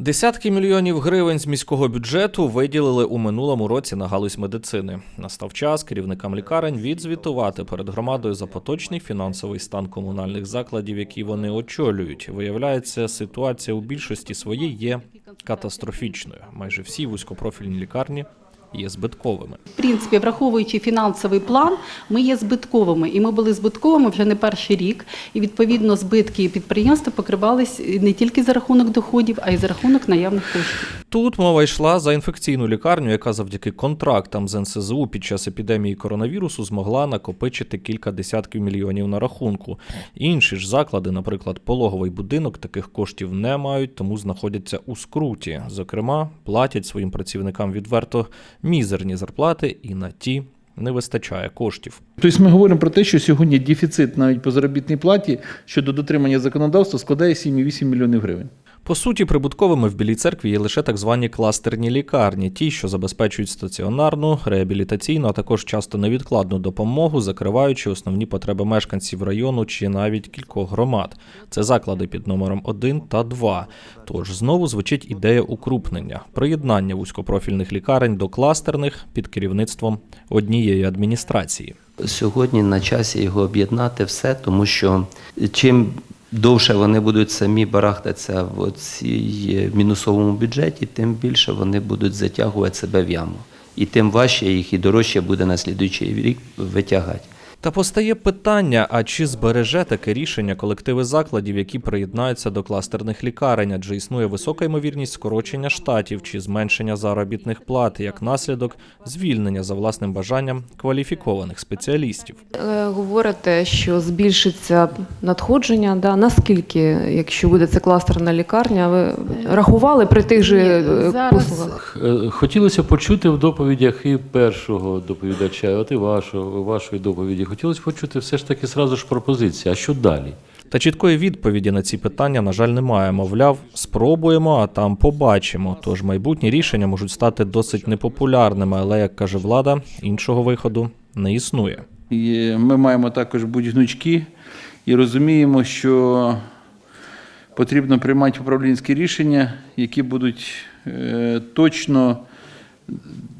Десятки мільйонів гривень з міського бюджету виділили у минулому році на галузь медицини. Настав час керівникам лікарень відзвітувати перед громадою за поточний фінансовий стан комунальних закладів, які вони очолюють. Виявляється, ситуація у більшості своїй є катастрофічною. Майже всі вузькопрофільні лікарні є збитковими. В принципі, враховуючи фінансовий план, ми є збитковими, і ми були збитковими вже не перший рік. І відповідно збитки підприємства покривались не тільки за рахунок доходів, а й за рахунок наявних коштів. Тут мова йшла за інфекційну лікарню, яка завдяки контрактам з НСЗУ під час епідемії коронавірусу змогла накопичити кілька десятків мільйонів на рахунку. Інші ж заклади, наприклад, пологовий будинок, таких коштів не мають, тому знаходяться у скруті. Зокрема, платять своїм працівникам відверто мізерні зарплати, і на ті не вистачає коштів. Тобто ми говоримо про те, що сьогодні дефіцит навіть по заробітній платі щодо дотримання законодавства складає 7,8 мільйонів гривень. По суті, прибутковими в Білій церкві є лише так звані кластерні лікарні, ті, що забезпечують стаціонарну, реабілітаційну, а також часто невідкладну допомогу, закриваючи основні потреби мешканців району чи навіть кількох громад. Це заклади під номером 1 та 2. Тож знову звучить ідея укрупнення, приєднання вузькопрофільних лікарень до кластерних під керівництвом однієї адміністрації. Сьогодні на часі його об'єднати все, тому що чим довше вони будуть самі барахтатися в цій мінусовому бюджеті, тим більше вони будуть затягувати себе в яму. І тим важче їх і дорожче буде на слідуючий рік витягати. Та постає питання: а чи збереже таке рішення колективи закладів, які приєднаються до кластерних лікарень, адже існує висока ймовірність скорочення штатів чи зменшення заробітних плат, як наслідок звільнення за власним бажанням кваліфікованих спеціалістів. Е, Говорите, що збільшиться надходження. Да? Наскільки, якщо буде це кластерна лікарня, ви рахували при тих же е, Зараз- послугах? Е, Хотілося почути в доповідях і першого доповідача, от і вашого, вашої доповіді. Хотілося почути все ж таки зразу ж пропозиції. А що далі? Та чіткої відповіді на ці питання, на жаль, немає. Мовляв, спробуємо, а там побачимо. Тож майбутні рішення можуть стати досить непопулярними, але як каже влада, іншого виходу не існує. І ми маємо також бути гнучкі і розуміємо, що потрібно приймати управлінські рішення, які будуть е, точно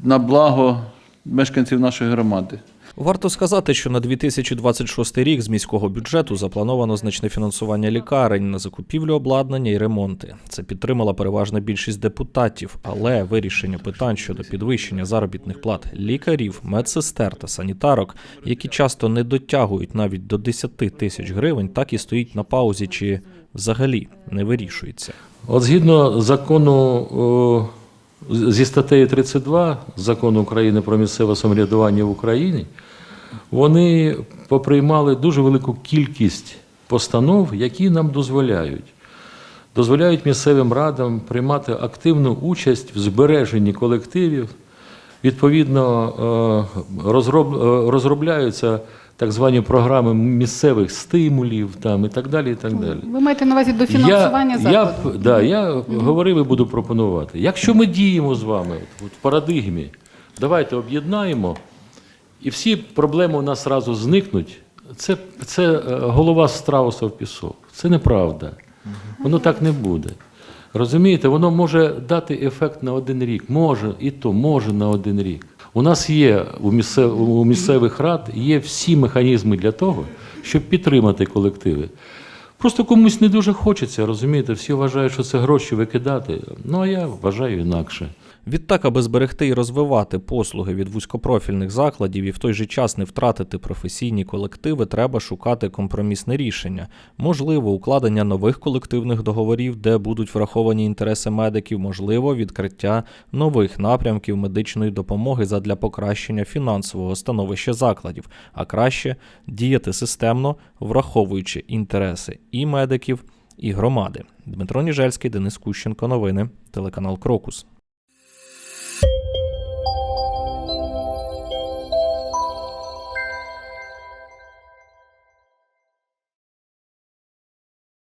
на благо мешканців нашої громади. Варто сказати, що на 2026 рік з міського бюджету заплановано значне фінансування лікарень на закупівлю обладнання і ремонти. Це підтримала переважна більшість депутатів, але вирішення питань щодо підвищення заробітних плат лікарів, медсестер та санітарок, які часто не дотягують навіть до 10 тисяч гривень, так і стоїть на паузі чи взагалі не вирішується. От згідно закону о, з- зі статтею 32 закону України про місцеве самоврядування в Україні, вони поприймали дуже велику кількість постанов, які нам дозволяють. Дозволяють місцевим радам приймати активну участь в збереженні колективів. Відповідно, е, е, розробляються так звані програми місцевих стимулів там, і так далі. І так далі. Ви маєте на увазі до фінансування я, я, да, я говорив і буду пропонувати. Якщо ми діємо з вами от, от в парадигмі, давайте об'єднаємо, і всі проблеми у нас одразу зникнуть. Це, це е, голова страуса в пісок. Це неправда. Воно так не буде. Розумієте, воно може дати ефект на один рік. Може, і то може на один рік. У нас є у, місцев, місцевих рад є всі механізми для того, щоб підтримати колективи. Просто комусь не дуже хочеться, розумієте, всі вважають, що це гроші викидати. Ну а я вважаю інакше. Відтак, аби зберегти і розвивати послуги від вузькопрофільних закладів і в той же час не втратити професійні колективи, треба шукати компромісне рішення. Можливо, укладення нових колективних договорів, де будуть враховані інтереси медиків, можливо, відкриття нових напрямків медичної допомоги задля покращення фінансового становища закладів, а краще діяти системно, враховуючи інтереси і медиків, і громади. Дмитро Ніжельський, Денис Кущенко, новини, телеканал Крокус.